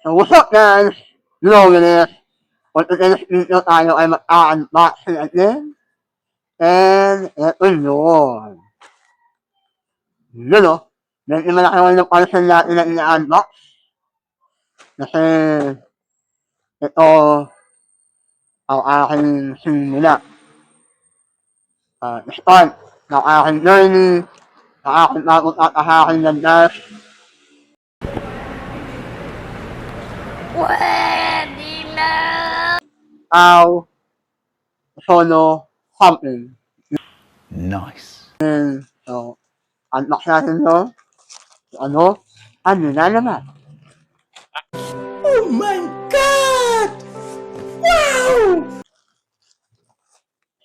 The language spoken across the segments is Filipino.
So what's up guys? Loneliness. Kung today's video tayo ay mag-unboxing again. And ito yun. Yun o. Medyo malaki naman yung parcel natin na ina-unbox. Kasi ito ang aking simula. Uh, start ng aking journey sa aking takot at aking Pwede na! how solo something. Nice. So, unbox natin to. Ano? Ano na naman? Oh my god! Wow!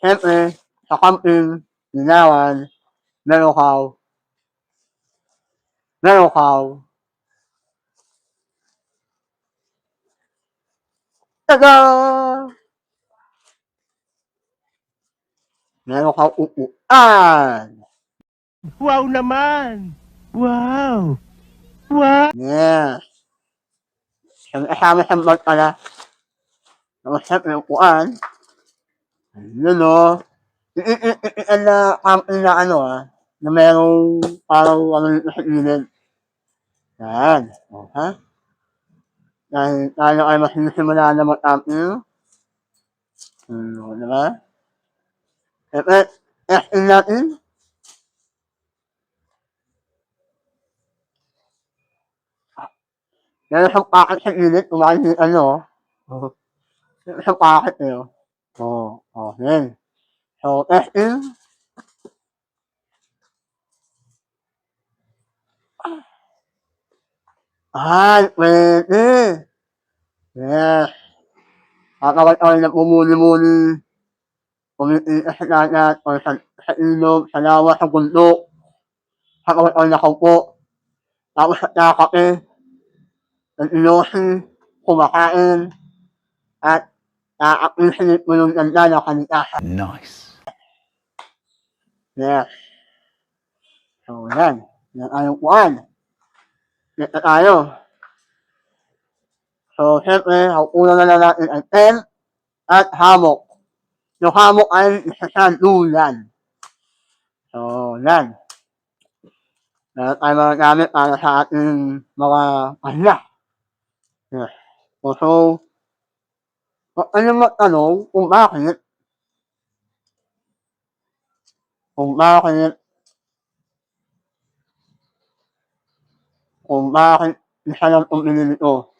Siyempre, sa camping, linawan, merokaw, merokaw, Tada! Merokaw upuan! Wow naman! Wow! Wow! Yes. Siyempre, kasama sa vlog pala. So, siyempre, upuan. Ayun o. Iiiiian na na ano ah. Na merong parang ano dito sa gilid. Yan. O, ha? Dahil tayo ay mas simula na mag-camping. Hmm, diba? Siyempre, testing natin. Meron siyang packet sa gilid, kumain yung ano. Meron siyang packet eh. oh. Oo, oh, yun. So, testing. Ay, pwede. Yes. Kakawat ako na pumuli-muli. Pumitikas sa dagat o sa, sa ilog, sa lawa, sa bundok. Kakawat ako na kaupo. Tapos at nakakape. Nag-ilosi, kumakain, at nakakapisilip mo yung ganda ng kalitasan. Nice. Yes. So, yan. Yan tayong kuhan. Dito tayo. So, siyempre, ang una na lang natin ay tent at hammock. Yung hammock ay isa sa lulan. So, yan. Meron tayo mga gamit para sa ating mga pahila. Yes. So, so kung ano magtanong kung bakit kung bakit kung bakit isa lang pinili ko.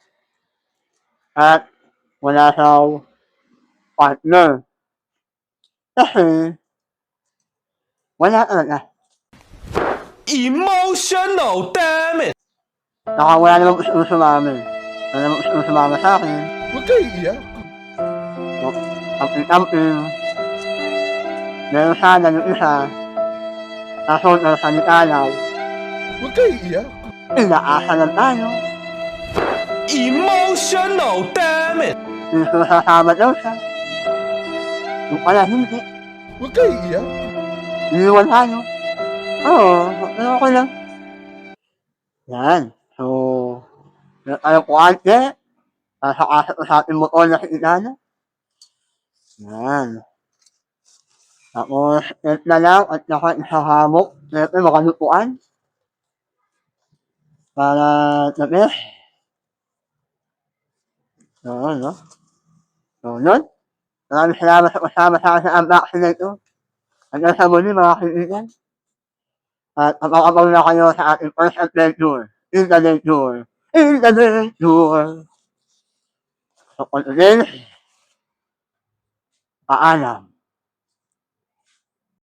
At wala siyang partner. Kasi wala talaga. Emotional, damn it! Saka wala namang gusto sumama. Wala namang gusto sumama sa akin. Huwag kayo iyak. Camping-camping. Meron sana yung isa. Kaso na sa Nikalaw. Huwag kayo iyak. Inaasa lang tayo. Emotional, damn it! Yung sumasama daw siya. Yung pala hindi. Huwag kayo iyak. Iniwan tayo. Oo, pero okay lang. Yan. So, asa ko sa ating motor na si Inana. Yan. Tapos, tent na lang at saka isang hamok. Siyempre, makalupuan. Para, sabi. Oo, no? Yun. Maraming salamat sa kasama sa akin sa unboxing na ito. Hanggang sa. At kapag na sa ating first adventure. In the adventure. In the adventure. So.